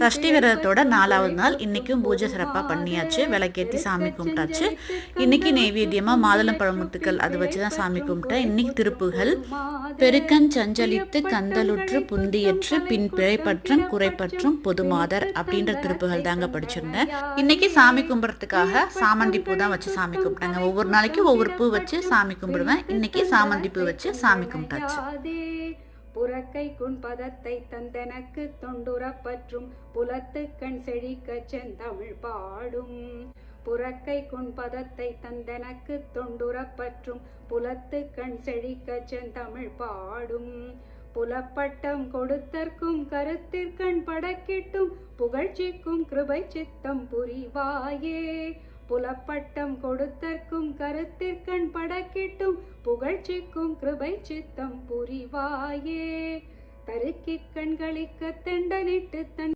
சஷ்டி விரதத்தோட நாலாவது நாள் இன்னைக்கும் பூஜை சிறப்பாக பண்ணியாச்சு. விளக்கேற்றி சாமி கும்பிட்டாச்சு. இன்னைக்கு நெய்வேத்தியமா மாதுளம் பழமுத்துக்கள் அது வச்சு தான் சாமி கும்பிட்டேன் இன்னைக்கு திருப்புகள். பெருக்கன் சஞ்சலித்து கந்தலுற்று புந்தியற்று பின் பிழைப்பற்றும் குறைப்பற்றும் பொதுமாதர் அப்படின்ற திருப்புகள் தாங்க படிச்சிருந்தேன். இன்னைக்கு சாமி கும்பிட்றதுக்காக சாமந்தி பூ தான் வச்சு சாமி கும்பிட்டாங்க. ஒவ்வொரு நாளைக்கு ஒவ்வொரு பூ வச்சு சாமி கும்பிடுவேன். இன்னைக்கு சாமந்தி பூ வச்சு சாமி கும்பிட்டாச்சு. புறக்கை குண்பதத்தை தந்தனக்கு தொண்டுறப்பற்றும் புலத்து கண் செழிக்கச் செந்தமிழ் பாடும். புறக்கை குண்பதத்தை தந்தனக்கு தொண்டுறப்பற்றும் புலத்து கண் செழிக்கச் செந்தமிழ் பாடும். புலப்பட்டம் கொடுத்தற்கும் கருத்திற்கண் படக்கிட்டும் புகழ்ச்சிக்கும் கிருபை சித்தம் புரிவாயே. புலப்பட்டம் கொடுத்தற்கும் கருத்திற்கண் படக்கிட்டும் புகழ்ச்சிக்கும் கிருபை சித்தம் புரிவாயே. தருக்கிக் கண்களிக்க தெண்டனிட்டு தன்